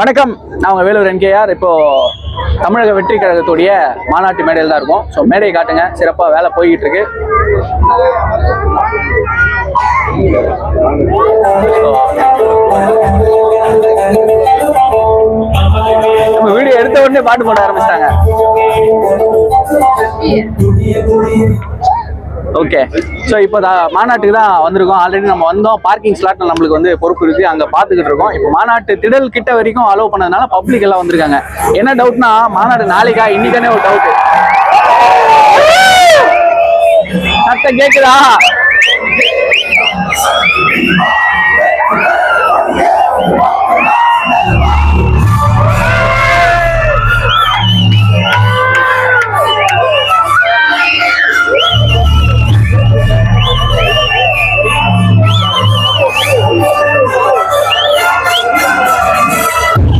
வணக்கம். நான் உங்கள் வேலூர் என்கேஆர் இப்போது தமிழக வெற்றி கழகத்துடைய மாநாட்டு மேடையில் தான் இருக்கும். ஸோ மேடையை காட்டுங்க. சிறப்பாக வேலை போய்கிட்டு இருக்கு. நம்ம வீடியோ எடுத்த உடனே பாட்டு போட ஆரம்பிச்சிட்டாங்க. ஓகே ஸோ இப்போ தான் மாநாட்டுக்கு தான் வந்திருக்கோம். ஆல்ரெடி நம்ம வந்தோம். பார்க்கிங் ஸ்லாட்டில் நம்மளுக்கு வந்து பொறுப்பு இருக்கு. அங்கே பார்த்துக்கிட்டு இருக்கோம். இப்போ மாநாட்டு திடல் கிட்ட வரைக்கும் அலோவ் பண்ணதுனால பப்ளிக் எல்லாம் வந்திருக்காங்க. என்ன டவுட்னா மாநாடு நாளைக்கா? இன்னைக்கானே ஒரு டவுட் சத்தம் கேட்குதா